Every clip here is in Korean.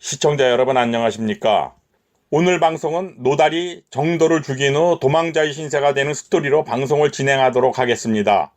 시청자 여러분 안녕하십니까? 오늘 방송은 노다리 정도를 죽인 후 도망자의 신세가 되는 스토리로 방송을 진행하도록 하겠습니다.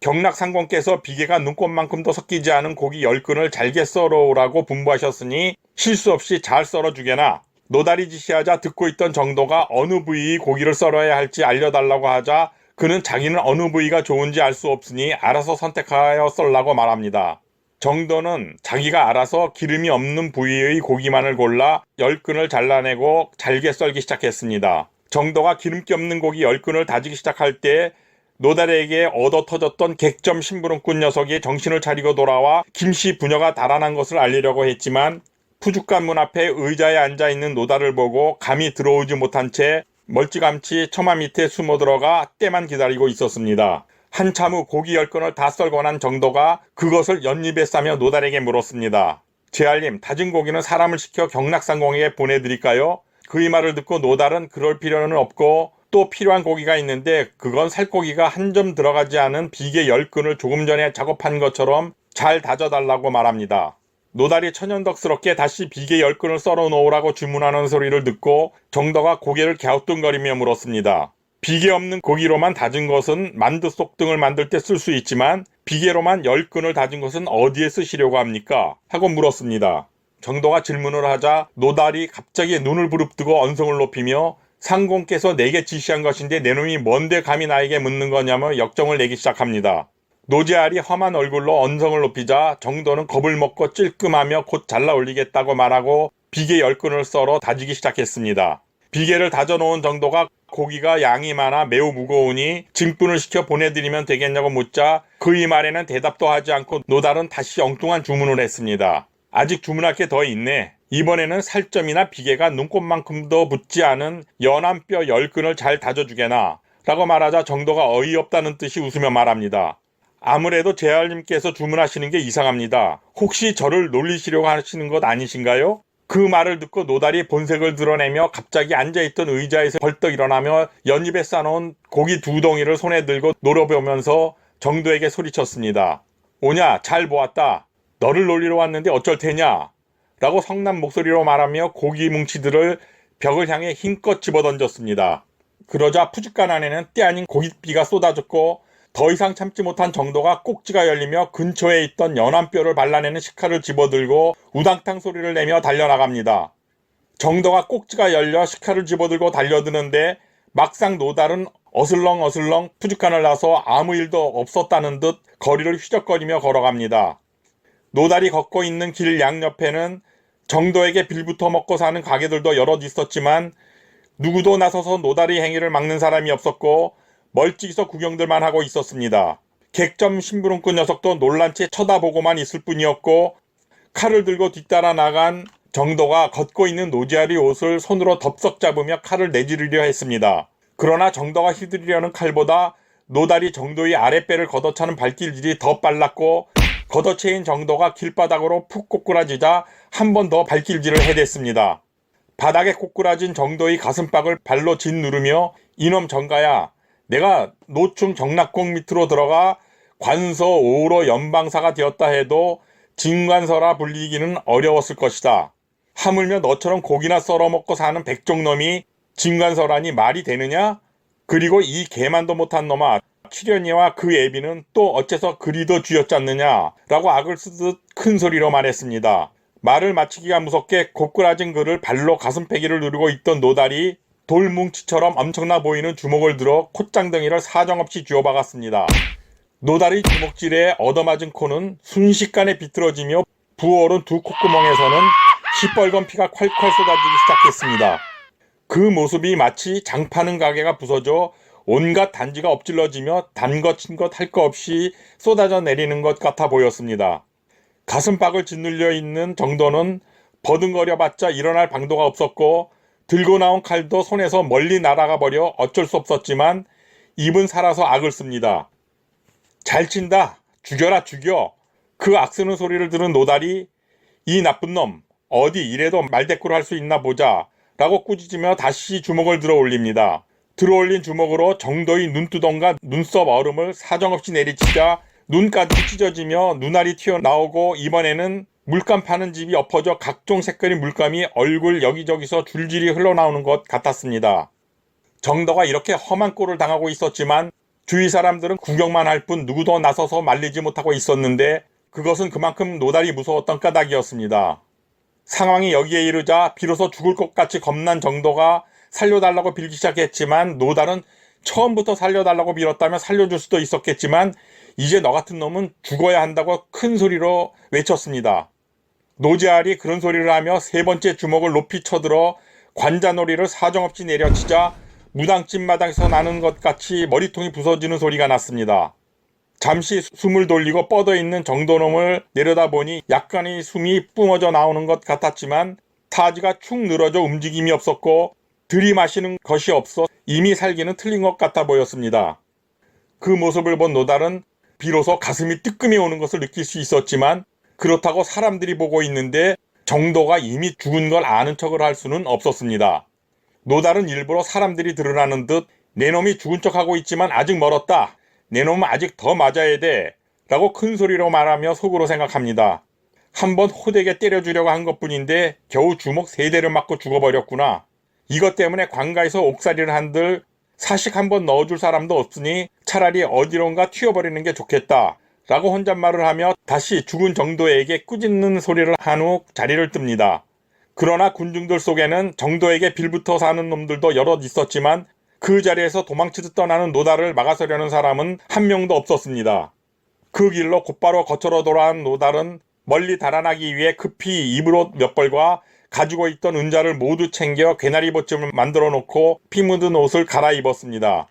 경락상공께서 비계가 눈꽃만큼도 섞이지 않은 고기 10근을 잘게 썰어오라고 분부하셨으니 실수 없이 잘 썰어주게나 노다리 지시하자 듣고 있던 정도가 어느 부위 고기를 썰어야 할지 알려달라고 하자 그는 자기는 어느 부위가 좋은지 알 수 없으니 알아서 선택하여 썰라고 말합니다. 정도는 자기가 알아서 기름이 없는 부위의 고기만을 골라 10근을 잘라내고 잘게 썰기 시작했습니다. 정도가 기름기 없는 고기 10근을 다지기 시작할 때 노달에게 얻어 터졌던 객점 심부름꾼 녀석이 정신을 차리고 돌아와 김씨 부녀가 달아난 것을 알리려고 했지만 푸죽간 문 앞에 의자에 앉아 있는 노달을 보고 감히 들어오지 못한 채 멀찌감치 처마 밑에 숨어 들어가 때만 기다리고 있었습니다. 한참 후 고기 열 건을 다 썰고 난 정도가 그것을 연잎에 싸며 노달에게 물었습니다. 제알님, 다진 고기는 사람을 시켜 경락상공에게 보내드릴까요? 그의 말을 듣고 노달은 그럴 필요는 없고 또 필요한 고기가 있는데 그건 살코기가 한 점 들어가지 않은 비계 열 근을 조금 전에 작업한 것처럼 잘 다져달라고 말합니다. 노달이 천연덕스럽게 다시 비계 열 근을 썰어 놓으라고 주문하는 소리를 듣고 정도가 고개를 갸우뚱거리며 물었습니다. 비계 없는 고기로만 다진 것은 만두 속 등을 만들 때 쓸 수 있지만 비계로만 열 근을 다진 것은 어디에 쓰시려고 합니까? 하고 물었습니다. 정도가 질문을 하자 노달이 갑자기 눈을 부릅뜨고 언성을 높이며 상공께서 내게 지시한 것인데 내 놈이 뭔데 감히 나에게 묻는 거냐며 역정을 내기 시작합니다. 노제알이 험한 얼굴로 언성을 높이자 정도는 겁을 먹고 찔끔하며 곧 잘라 올리겠다고 말하고 비계 열 근을 썰어 다지기 시작했습니다. 비계를 다져놓은 정도가 고기가 양이 많아 매우 무거우니 증분을 시켜 보내드리면 되겠냐고 묻자 그의 말에는 대답도 하지 않고 노달은 다시 엉뚱한 주문을 했습니다. 아직 주문할 게 더 있네. 이번에는 살점이나 비계가 눈꽃만큼도 붙지 않은 연한 뼈열 근을 잘 다져주게나 라고 말하자 정도가 어이없다는 뜻이 웃으며 말합니다. 아무래도 제알님께서 주문하시는 게 이상합니다. 혹시 저를 놀리시려고 하시는 것 아니신가요? 그 말을 듣고 노달이 본색을 드러내며 갑자기 앉아있던 의자에서 벌떡 일어나며 연잎에 싸놓은 고기 두 덩이를 손에 들고 노려보면서 정도에게 소리쳤습니다. 오냐, 잘 보았다. 너를 놀리러 왔는데 어쩔 테냐? 라고 성난 목소리로 말하며 고기 뭉치들을 벽을 향해 힘껏 집어던졌습니다. 그러자 푸죽간 안에는 때 아닌 고깃비가 쏟아졌고 더 이상 참지 못한 정도가 꼭지가 열리며 근처에 있던 연한 뼈를 발라내는 식칼을 집어들고 우당탕 소리를 내며 달려나갑니다. 정도가 꼭지가 열려 식칼을 집어들고 달려드는데 막상 노달은 어슬렁어슬렁 푸죽간을 나서 아무 일도 없었다는 듯 거리를 휘적거리며 걸어갑니다. 노달이 걷고 있는 길 양옆에는 정도에게 빌부터 먹고 사는 가게들도 여럿 있었지만 누구도 나서서 노다리 행위를 막는 사람이 없었고 멀찍이서 구경들만 하고 있었습니다. 객점 심부름꾼 녀석도 놀란 채 쳐다보고만 있을 뿐이었고 칼을 들고 뒤따라 나간 정도가 걷고 있는 노지아리 옷을 손으로 덥석 잡으며 칼을 내지르려 했습니다. 그러나 정도가 휘두르려는 칼보다 노다리 정도의 아랫배를 걷어차는 발길질이 더 빨랐고 걷어채인 정도가 길바닥으로 푹 꼬꾸라지자 한 번 더 발길질을 해댔습니다. 바닥에 꼬꾸라진 정도의 가슴박을 발로 짓누르며 이놈 정가야 내가 노충 정락공 밑으로 들어가 관서 5로 연방사가 되었다 해도 진관서라 불리기는 어려웠을 것이다. 하물며 너처럼 고기나 썰어먹고 사는 백종놈이 진관서라니 말이 되느냐? 그리고 이 개만도 못한 놈아 키련이와 그 애비는 또 어째서 그리도 쥐었잖느냐? 라고 악을 쓰듯 큰 소리로 말했습니다. 말을 마치기가 무섭게 고꾸라진 그를 발로 가슴패기를 누르고 있던 노달이 돌뭉치처럼 엄청나 보이는 주먹을 들어 콧장덩이를 사정없이 쥐어박았습니다. 노다리 주먹질에 얻어맞은 코는 순식간에 비틀어지며 부어오른 두 콧구멍에서는 시뻘건 피가 콸콸 쏟아지기 시작했습니다. 그 모습이 마치 장 파는 가게가 부서져 온갖 단지가 엎질러지며 단 것 친 것할거 없이 쏟아져 내리는 것 같아 보였습니다. 가슴박을 짓눌려 있는 정도는 버둥거려봤자 일어날 방도가 없었고 들고 나온 칼도 손에서 멀리 날아가 버려 어쩔 수 없었지만 입은 살아서 악을 씁니다. 잘 친다. 죽여라 죽여. 그 악쓰는 소리를 들은 노달이 이 나쁜 놈 어디 이래도 말대꾸를 할 수 있나 보자 라고 꾸짖으며 다시 주먹을 들어 올립니다. 들어 올린 주먹으로 정도의 눈두덩과 눈썹 얼음을 사정없이 내리치자 눈까지 찢어지며 눈알이 튀어나오고 이번에는 물감 파는 집이 엎어져 각종 색깔의 물감이 얼굴 여기저기서 줄줄이 흘러나오는 것 같았습니다. 정도가 이렇게 험한 꼴을 당하고 있었지만 주위 사람들은 구경만 할 뿐 누구도 나서서 말리지 못하고 있었는데 그것은 그만큼 노달이 무서웠던 까닭이었습니다. 상황이 여기에 이르자 비로소 죽을 것 같이 겁난 정도가 살려달라고 빌기 시작했지만 노달은 처음부터 살려달라고 빌었다면 살려줄 수도 있었겠지만 이제 너 같은 놈은 죽어야 한다고 큰 소리로 외쳤습니다. 노지알이 그런 소리를 하며 세 번째 주먹을 높이 쳐들어 관자놀이를 사정없이 내려치자 무당집 마당에서 나는 것 같이 머리통이 부서지는 소리가 났습니다. 잠시 숨을 돌리고 뻗어 있는 정도놈을 내려다보니 약간의 숨이 뿜어져 나오는 것 같았지만 타지가 축 늘어져 움직임이 없었고 들이마시는 것이 없어 이미 살기는 틀린 것 같아 보였습니다. 그 모습을 본 노달은 비로소 가슴이 뜨끔이 오는 것을 느낄 수 있었지만 그렇다고 사람들이 보고 있는데 정도가 이미 죽은 걸 아는 척을 할 수는 없었습니다. 노달은 일부러 사람들이 드러나는 듯 내 놈이 죽은 척하고 있지만 아직 멀었다. 내 놈은 아직 더 맞아야 돼. 라고 큰 소리로 말하며 속으로 생각합니다. 한번 호되게 때려주려고 한 것뿐인데 겨우 주먹 세 대를 맞고 죽어버렸구나. 이것 때문에 관가에서 옥살이를 한들 사식 한번 넣어줄 사람도 없으니 차라리 어디론가 튀어버리는 게 좋겠다. 라고 혼잣말을 하며 다시 죽은 정도에게 꾸짖는 소리를 한 후 자리를 뜹니다. 그러나 군중들 속에는 정도에게 빌부터 사는 놈들도 여럿 있었지만 그 자리에서 도망치듯 떠나는 노달을 막아서려는 사람은 한 명도 없었습니다. 그 길로 곧바로 거쳐로 돌아온 노달은 멀리 달아나기 위해 급히 입으로 몇 벌과 가지고 있던 은자를 모두 챙겨 괴나리 보찜을 만들어 놓고 피 묻은 옷을 갈아입었습니다.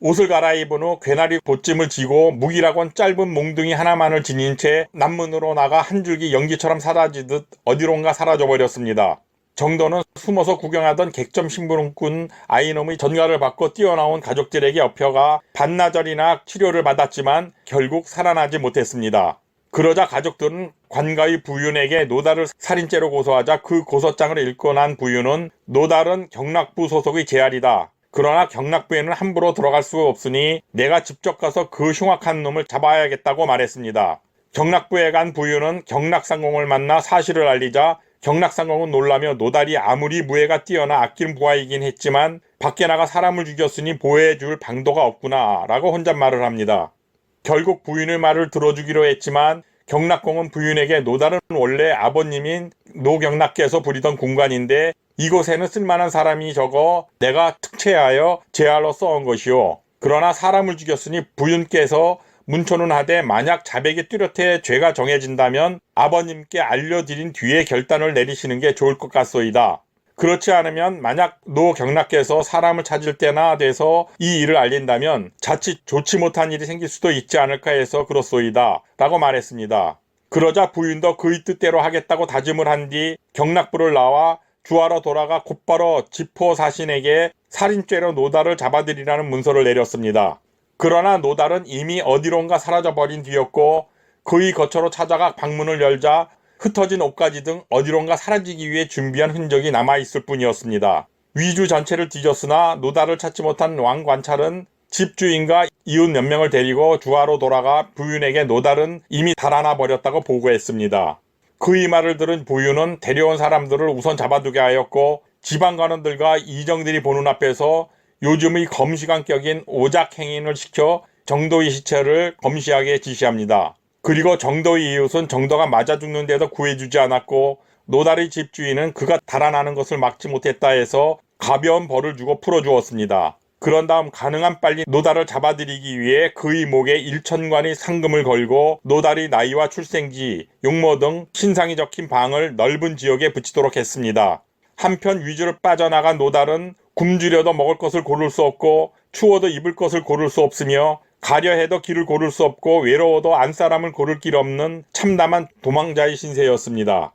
옷을 갈아입은 후 괴나리 보찜을 지고 무기라곤 짧은 몽둥이 하나만을 지닌 채 남문으로 나가 한 줄기 연기처럼 사라지듯 어디론가 사라져 버렸습니다. 정도는 숨어서 구경하던 객점 신부름꾼 아이놈의 전가를 받고 뛰어나온 가족들에게 엎혀가 반나절이나 치료를 받았지만 결국 살아나지 못했습니다. 그러자 가족들은 관가의 부윤에게 노달을 살인죄로 고소하자 그 고소장을 읽고 난 부윤은 노달은 경락부 소속의 제알이다. 그러나 경락부에는 함부로 들어갈 수가 없으니 내가 직접 가서 그 흉악한 놈을 잡아야겠다고 말했습니다. 경락부에 간 부윤은 경락상공을 만나 사실을 알리자 경락상공은 놀라며 노달이 아무리 무예가 뛰어나 아낀 부하이긴 했지만 밖에 나가 사람을 죽였으니 보호해줄 방도가 없구나 라고 혼잣말을 합니다. 결국 부인의 말을 들어주기로 했지만 경락공은 부인에게 노달은 원래 아버님인 노경락께서 부리던 공간인데 이곳에는 쓸만한 사람이 적어 내가 특채하여 제할로 써온 것이오. 그러나 사람을 죽였으니 부인께서 문초는 하되 만약 자백이 뚜렷해 죄가 정해진다면 아버님께 알려드린 뒤에 결단을 내리시는 게 좋을 것 같소이다. 그렇지 않으면 만약 노 경락께서 사람을 찾을 때나 돼서 이 일을 알린다면 자칫 좋지 못한 일이 생길 수도 있지 않을까 해서 그렇소이다. 라고 말했습니다. 그러자 부인도 그의 뜻대로 하겠다고 다짐을 한 뒤 경락부를 나와 주하러 돌아가 곧바로 지포 사신에게 살인죄로 노달을 잡아들이라는 문서를 내렸습니다. 그러나 노달은 이미 어디론가 사라져버린 뒤였고 그의 거처로 찾아가 방문을 열자 흩어진 옷가지 등 어디론가 사라지기 위해 준비한 흔적이 남아있을 뿐이었습니다. 위주 전체를 뒤졌으나 노달을 찾지 못한 왕 관찰은 집주인과 이웃 몇 명을 데리고 주하로 돌아가 부윤에게 노달은 이미 달아나 버렸다고 보고했습니다. 그의 말을 들은 부윤은 데려온 사람들을 우선 잡아두게 하였고 지방관원들과 이정들이 보는 앞에서 요즘의 검시관격인 오작 행인을 시켜 정도의 시체를 검시하게 지시합니다. 그리고 정도의 이웃은 정도가 맞아 죽는데도 구해주지 않았고 노달의 집주인은 그가 달아나는 것을 막지 못했다 해서 가벼운 벌을 주고 풀어주었습니다. 그런 다음 가능한 빨리 노달을 잡아들이기 위해 그의 목에 1천관의 상금을 걸고 노달의 나이와 출생지, 용모 등 신상이 적힌 방을 넓은 지역에 붙이도록 했습니다. 한편 위주를 빠져나간 노달은 굶주려도 먹을 것을 고를 수 없고 추워도 입을 것을 고를 수 없으며 가려 해도 길을 고를 수 없고 외로워도 안 사람을 고를 길 없는 참담한 도망자의 신세였습니다.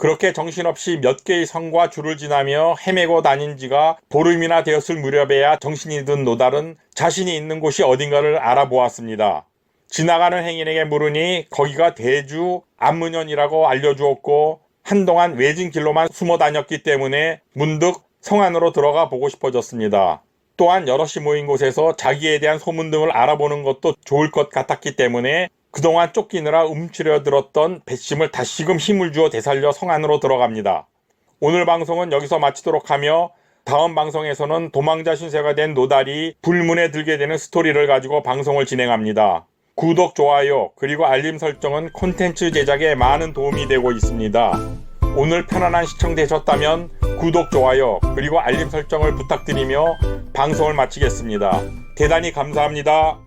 그렇게 정신없이 몇 개의 성과 줄을 지나며 헤매고 다닌 지가 보름이나 되었을 무렵에야 정신이 든 노달은 자신이 있는 곳이 어딘가를 알아보았습니다. 지나가는 행인에게 물으니 거기가 대주 안문현이라고 알려주었고 한동안 외진 길로만 숨어 다녔기 때문에 문득 성 안으로 들어가 보고 싶어졌습니다. 또한 여럿이 모인 곳에서 자기에 대한 소문 등을 알아보는 것도 좋을 것 같았기 때문에 그동안 쫓기느라 움츠려 들었던 배심을 다시금 힘을 주어 되살려 성 안으로 들어갑니다. 오늘 방송은 여기서 마치도록 하며 다음 방송에서는 도망자 신세가 된 노달이 불문에 들게 되는 스토리를 가지고 방송을 진행합니다. 구독, 좋아요, 그리고 알림 설정은 콘텐츠 제작에 많은 도움이 되고 있습니다. 오늘 편안한 시청 되셨다면 구독, 좋아요, 그리고 알림 설정을 부탁드리며 방송을 마치겠습니다. 대단히 감사합니다.